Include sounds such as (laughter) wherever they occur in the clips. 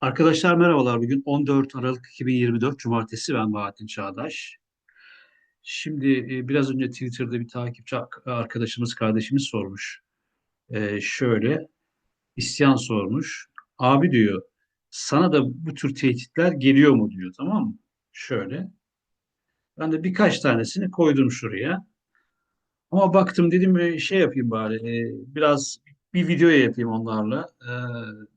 Arkadaşlar merhabalar. Bugün 14 Aralık 2024 Cumartesi. Ben Bahattin Çağdaş. Şimdi e, biraz önce Twitter'da bir takipçi arkadaşımız, kardeşimiz sormuş. E, şöyle, isyan sormuş. Abi diyor, sana da bu tür tehditler geliyor mu diyor, tamam mı? Şöyle. Ben de birkaç tanesini koydum şuraya. Ama baktım dedim e, şey yapayım bari, biraz bir video yapayım onlarla. e,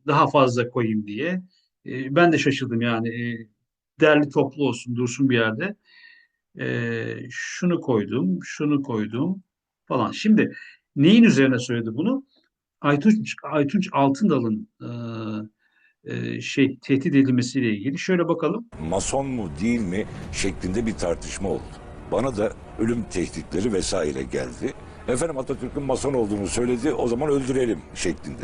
Daha fazla koyayım diye. E, Ben de şaşırdım yani. E, Derli toplu olsun, dursun bir yerde. Şunu koydum, şunu koydum falan. Şimdi neyin üzerine söyledi bunu? Aytunç, Aytunç Altındal'ın şey tehdit edilmesiyle ilgili. Şöyle bakalım. mason mu değil mi şeklinde bir tartışma oldu. Bana da ölüm tehditleri vesaire geldi. Efendim Atatürk'ün mason olduğunu söyledi o zaman öldürelim şeklinde.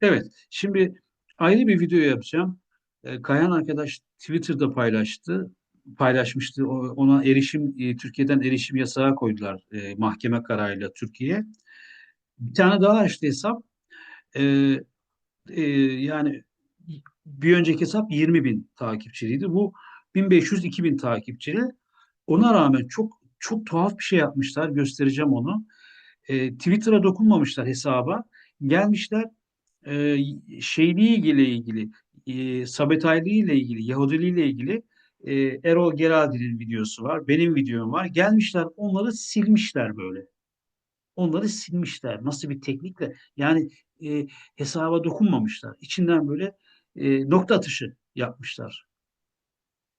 Evet, şimdi ayrı bir video yapacağım. E, Kayan arkadaş Twitter'da paylaştı, paylaşmıştı. Ona erişim, e, Türkiye'den erişim yasağı koydular e, mahkeme kararıyla Türkiye. Bir tane daha açtı hesap. E, e, yani bir önceki hesap 20 bin takipçiliydi. Bu 1500-2000 takipçili. Ona rağmen çok çok tuhaf bir şey yapmışlar. Göstereceğim onu. E, Twitter'a dokunmamışlar hesaba. Gelmişler e, şeyliği ile ilgili, e, Sabetaylı ile ilgili, Yahudiliği ile ilgili e, Erol Geraldi'nin videosu var. Benim videom var. Gelmişler onları silmişler böyle. Onları silmişler. Nasıl bir teknikle? Yani e, hesaba dokunmamışlar. İçinden böyle e, nokta atışı yapmışlar.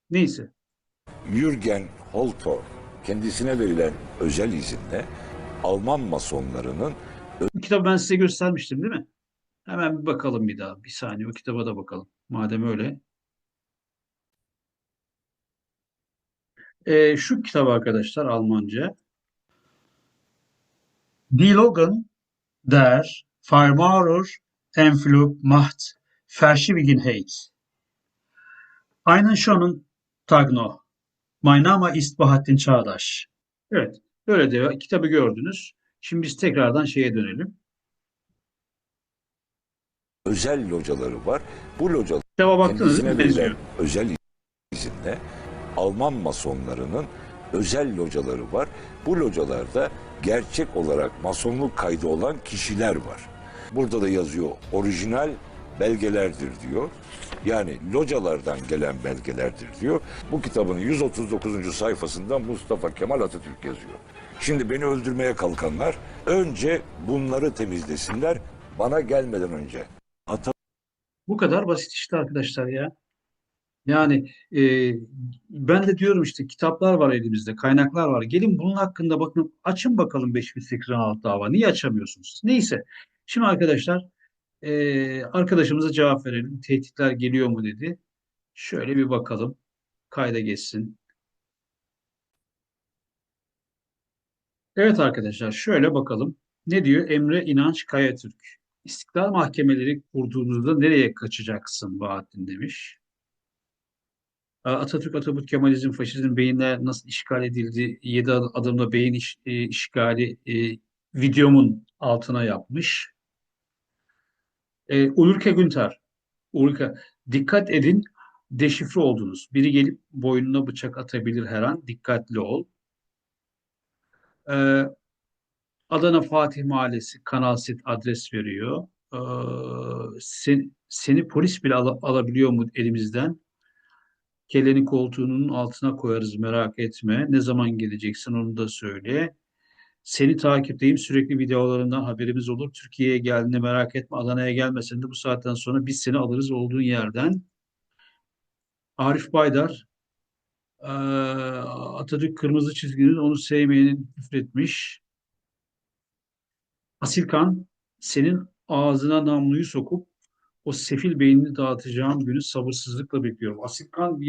Neyse. Jürgen Holtor kendisine verilen özel izinle Alman masonlarının Bu kitabı ben size göstermiştim değil mi? Hemen bir bakalım bir daha. Bir saniye o kitaba da bakalım. Madem öyle. E, şu kitap arkadaşlar Almanca. Die Logan der Vermaurer Enflug macht Verschwiegenheit. Einen schönen Tag noch. Mein Name ist Bahattin Çağdaş. Evet, böyle diyor. Kitabı gördünüz. Şimdi biz tekrardan şeye dönelim. özel locaları var. Bu localar Kitaba baktınız değil kendisine mi? verilen Benziyor. özel izinle Alman masonlarının özel locaları var. Bu localarda gerçek olarak masonluk kaydı olan kişiler var. Burada da yazıyor orijinal belgelerdir diyor. Yani localardan gelen belgelerdir diyor. Bu kitabın 139. sayfasında Mustafa Kemal Atatürk yazıyor. Şimdi beni öldürmeye kalkanlar önce bunları temizlesinler bana gelmeden önce. Ata Bu kadar basit işte arkadaşlar ya. Yani e, ben de diyorum işte kitaplar var elimizde, kaynaklar var. Gelin bunun hakkında bakın, açın bakalım 5816 dava. Niye açamıyorsunuz? Neyse. Şimdi arkadaşlar e, arkadaşımıza cevap verelim. Tehditler geliyor mu dedi. Şöyle bir bakalım. Kayda geçsin. Evet arkadaşlar şöyle bakalım. Ne diyor Emre İnanç Kayatürk? İstiklal mahkemeleri kurduğunuzda nereye kaçacaksın Bahattin demiş. Atatürk, Atatürk, Kemalizm, Faşizm, beyinler nasıl işgal edildi? 7 adımda beyin iş, e, işgali e, videomun altına yapmış. E, Ulrike Günter, Ulrike, dikkat edin, deşifre oldunuz. Biri gelip boynuna bıçak atabilir her an, dikkatli ol. E, Adana Fatih Mahallesi Kanal Set adres veriyor. E, sen, seni polis bile al- alabiliyor mu elimizden? Kellenin koltuğunun altına koyarız merak etme. Ne zaman geleceksin onu da söyle. Seni takipteyim. Sürekli videolarından haberimiz olur. Türkiye'ye geldiğinde merak etme. Adana'ya gelmesen de bu saatten sonra biz seni alırız olduğun yerden. Arif Baydar Atatürk kırmızı çizginin onu sevmeyenin küfretmiş. Asilkan senin ağzına namluyu sokup o sefil beynini dağıtacağım günü sabırsızlıkla bekliyorum. Asilkan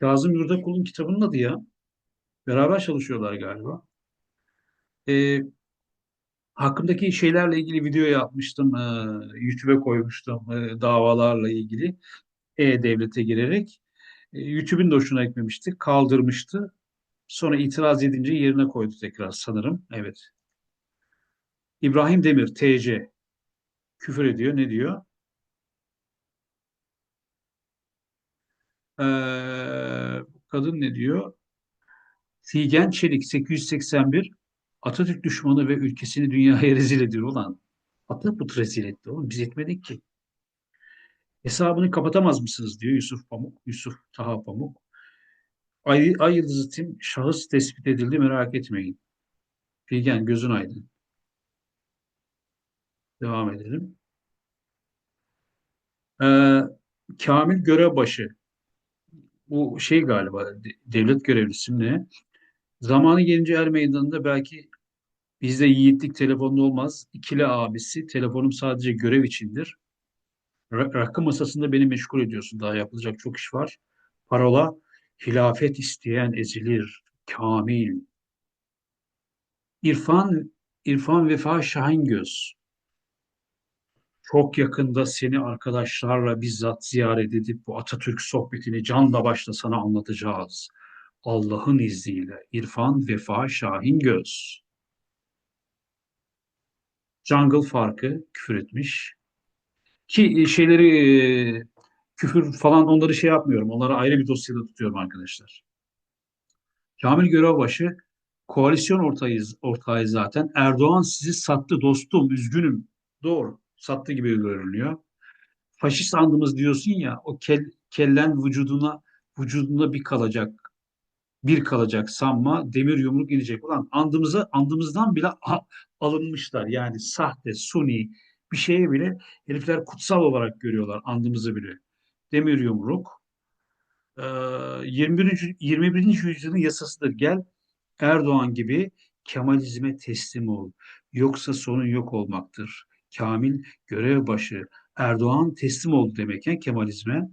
Kazım Yurdakul'un kitabının adı ya. Beraber çalışıyorlar galiba. Ee, hakkındaki şeylerle ilgili video yapmıştım. Ee, YouTube'e koymuştum e, davalarla ilgili. E-Devlet'e girerek. E, YouTube'un da hoşuna gitmemişti. Kaldırmıştı. Sonra itiraz edince yerine koydu tekrar sanırım. Evet. İbrahim Demir, TC. Küfür ediyor. Ne diyor? Ee, kadın ne diyor? Figen Çelik 881 Atatürk düşmanı ve ülkesini dünyaya (laughs) rezil ediyor ulan. Atatürk rezil etti oğlum. Biz etmedik ki. Hesabını kapatamaz mısınız diyor Yusuf Pamuk. Yusuf Taha Pamuk. Ay, Ay Yıldızı Tim şahıs tespit edildi merak etmeyin. Figen gözün aydın. Devam edelim. Ee, Kamil Görebaşı. Bu şey galiba de- devlet görevlisi ne? Zamanı gelince er meydanında belki bizde yiğitlik telefonda olmaz. İkili abisi telefonum sadece görev içindir. Ra- rakı masasında beni meşgul ediyorsun. Daha yapılacak çok iş var. Parola hilafet isteyen ezilir. Kamil. İrfan İrfan Vefa Şahingöz. Çok yakında seni arkadaşlarla bizzat ziyaret edip bu Atatürk sohbetini canla başla sana anlatacağız. Allah'ın izniyle. İrfan Vefa Şahingöz. Jungle farkı küfür etmiş. Ki e, şeyleri e, küfür falan onları şey yapmıyorum. Onları ayrı bir dosyada tutuyorum arkadaşlar. Kamil Görevbaşı koalisyon ortağıyız, ortağıyız zaten. Erdoğan sizi sattı dostum üzgünüm. Doğru. Sattı gibi görünüyor. Faşist andımız diyorsun ya o kel, kellen vücuduna vücudunda bir kalacak bir kalacak sanma demir yumruk inecek. Ulan andımıza andımızdan bile (laughs) alınmışlar. Yani sahte, suni bir şeye bile herifler kutsal olarak görüyorlar andımızı bile. Demir yumruk. Ee, 21. 21. yüzyılın yasasıdır. Gel Erdoğan gibi Kemalizme teslim ol. Yoksa sonun yok olmaktır. Kamil görev başı. Erdoğan teslim oldu demekken Kemalizme.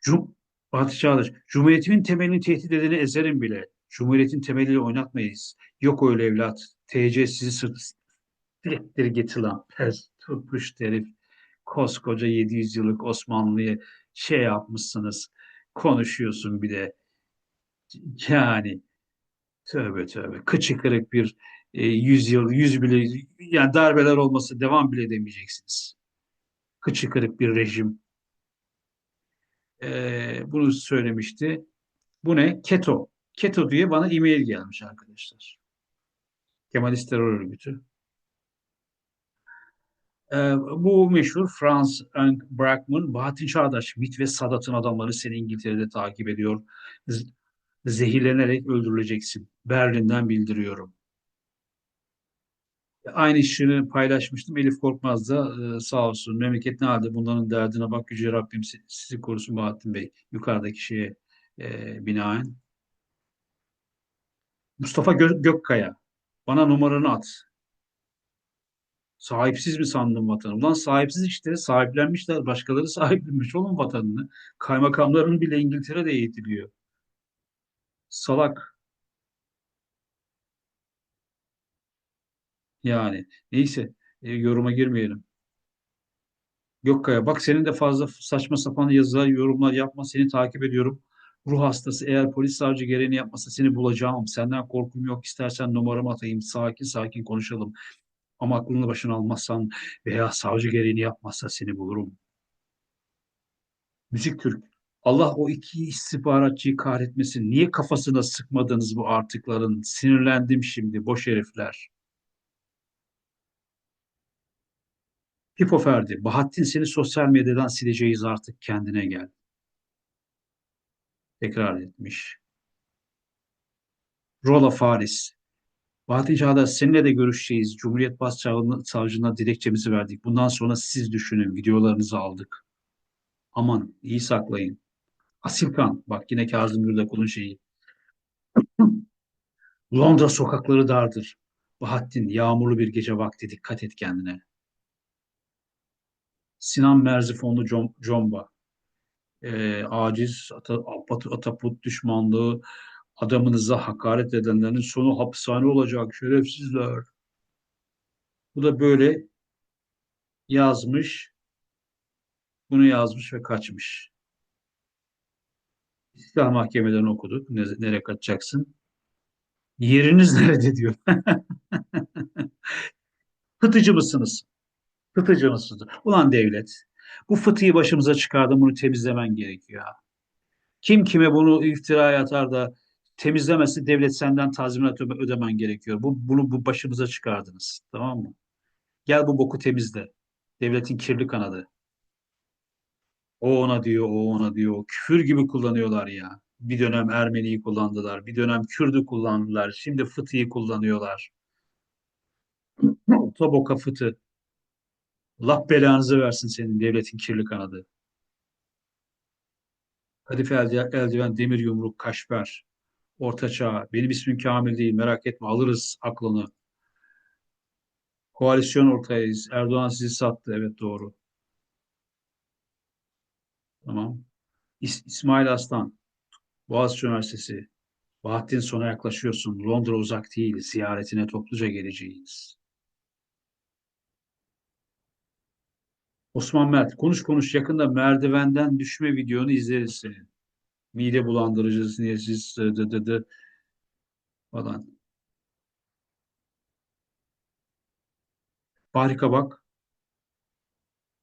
Cum Fatih Çağdaş, Cumhuriyetimin temelini tehdit edeni ezerim bile. Cumhuriyetin temeliyle oynatmayız. Yok öyle evlat. TC sizi sırt git lan. Pes tutmuş herif. Koskoca 700 yıllık Osmanlı'yı şey yapmışsınız. Konuşuyorsun bir de. Yani tövbe tövbe. Kıçı kırık bir e, 100 yıl, 100 bile yani darbeler olması devam bile demeyeceksiniz. Kıçı kırık bir rejim. E, bunu söylemişti. Bu ne? Keto. Keto diye bana e-mail gelmiş arkadaşlar. Kemalist terör örgütü. Ee, bu meşhur Franz Eng Brackman, Bahattin Çağdaş, MİT ve Sadat'ın adamları seni İngiltere'de takip ediyor. Zehirlenerek öldürüleceksin. Berlin'den bildiriyorum. Aynı işini paylaşmıştım. Elif Korkmaz da e, sağ olsun. Memleket ne halde bunların derdine bak Yüce Rabbim si- sizi korusun Bahattin Bey. Yukarıdaki şeye e, binaen. Mustafa Gö- Gökkaya. Bana numaranı at. Sahipsiz mi sandın vatanı? Ulan sahipsiz işte. Sahiplenmişler. Başkaları sahiplenmiş oğlum vatanını. Kaymakamların bile İngiltere'de eğitiliyor. Salak. Yani. Neyse. e, yoruma girmeyelim. Gökkaya bak senin de fazla saçma sapan yazılar, yorumlar yapma. Seni takip ediyorum. Ruh hastası. Eğer polis savcı gereğini yapmasa seni bulacağım. Senden korkum yok. İstersen numaramı atayım. Sakin sakin konuşalım. Ama aklını başına almazsan veya savcı gereğini yapmazsa seni bulurum. Müzik Türk. Allah o iki istihbaratçıyı kahretmesin. Niye kafasına sıkmadınız bu artıkların? Sinirlendim şimdi boş herifler. Pipo Ferdi. Bahattin seni sosyal medyadan sileceğiz artık kendine gel. Tekrar etmiş. Rola Faris. Bahattin Çağdaş seninle de görüşeceğiz. Cumhuriyet Başsavcılığına dilekçemizi verdik. Bundan sonra siz düşünün. Videolarınızı aldık. Aman iyi saklayın. Asilkan. Bak yine Kazım Gürdekul'un şeyi. Londra sokakları dardır. Bahattin yağmurlu bir gece vakti dikkat et kendine. Sinan Merzifonlu Com- Comba. Ee, aciz ata, ataput düşmanlığı adamınıza hakaret edenlerin sonu hapishane olacak şerefsizler. Bu da böyle yazmış. Bunu yazmış ve kaçmış. İstiklal Mahkemelerini okuduk. Ne, nereye kaçacaksın? Yeriniz nerede diyor. (laughs) Fıtıcı mısınız? Mısınız? Ulan devlet. Bu fıtıyı başımıza çıkardın bunu temizlemen gerekiyor. Kim kime bunu iftira atar da temizlemesi devlet senden tazminat öde- ödemen gerekiyor. Bu, bunu bu başımıza çıkardınız. Tamam mı? Gel bu boku temizle. Devletin kirli kanadı. O ona diyor, o ona diyor. Küfür gibi kullanıyorlar ya. Bir dönem Ermeniyi kullandılar, bir dönem Kürdü kullandılar. Şimdi fıtıyı kullanıyorlar. (clears throat) Ta boka fıtı. Allah belanızı versin senin devletin kirli kanadı. Kadife eldiven, demir yumruk, kaşper. Orta çağ. Benim ismim Kamil değil, merak etme alırız aklını. Koalisyon ortayız. Erdoğan sizi sattı. Evet doğru. Tamam. İs- İsmail Aslan, Boğaziçi Üniversitesi. Bahattin sona yaklaşıyorsun. Londra uzak değil. Ziyaretine topluca geleceğiz. Osman Mert, konuş konuş yakında merdivenden düşme videonu izleriz senin. Mide bulandırıcı, sinirsiz, dı dı dı falan. Harika bak.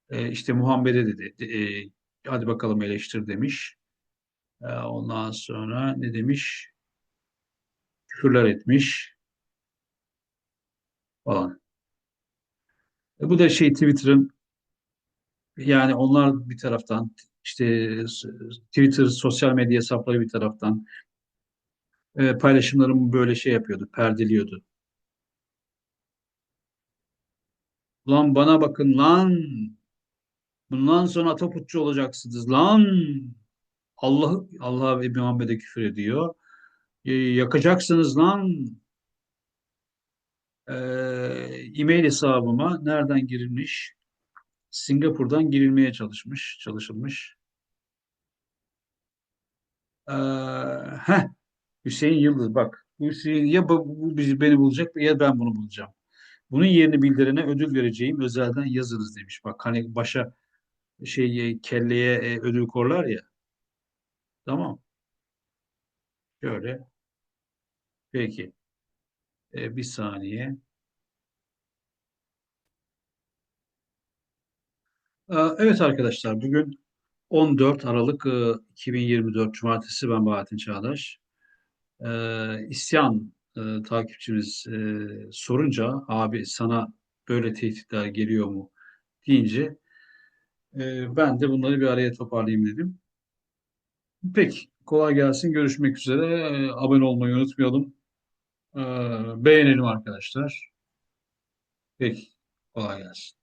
E, işte Muhammed'e dedi. E, hadi bakalım eleştir demiş. E, ondan sonra ne demiş? Küfürler etmiş falan. E, bu da şey Twitter'ın yani onlar bir taraftan işte Twitter sosyal medya hesapları bir taraftan e, paylaşımlarımı böyle şey yapıyordu, perdeliyordu. Lan bana bakın lan. Bundan sonra taputçu olacaksınız lan. Allah Allah ve Muhammed'e küfür ediyor. E, yakacaksınız lan. E, e-mail hesabıma nereden girilmiş? Singapur'dan girilmeye çalışmış, çalışılmış. E, heh, Hüseyin Yıldız bak. Hüseyin ya bu bizi beni bulacak ya ben bunu bulacağım. Bunun yerini bildirene ödül vereceğim. Özelden yazınız demiş. Bak hani başa şey kelleye e, ödül korlar ya. Tamam. Şöyle. Peki. E, bir saniye. Evet arkadaşlar bugün 14 Aralık e, 2024 Cumartesi ben Bahattin Çağdaş. E, isyan e, takipçimiz e, sorunca abi sana böyle tehditler geliyor mu deyince e, ben de bunları bir araya toparlayayım dedim. Peki kolay gelsin görüşmek üzere. E, abone olmayı unutmayalım. E, beğenelim arkadaşlar. Peki kolay gelsin.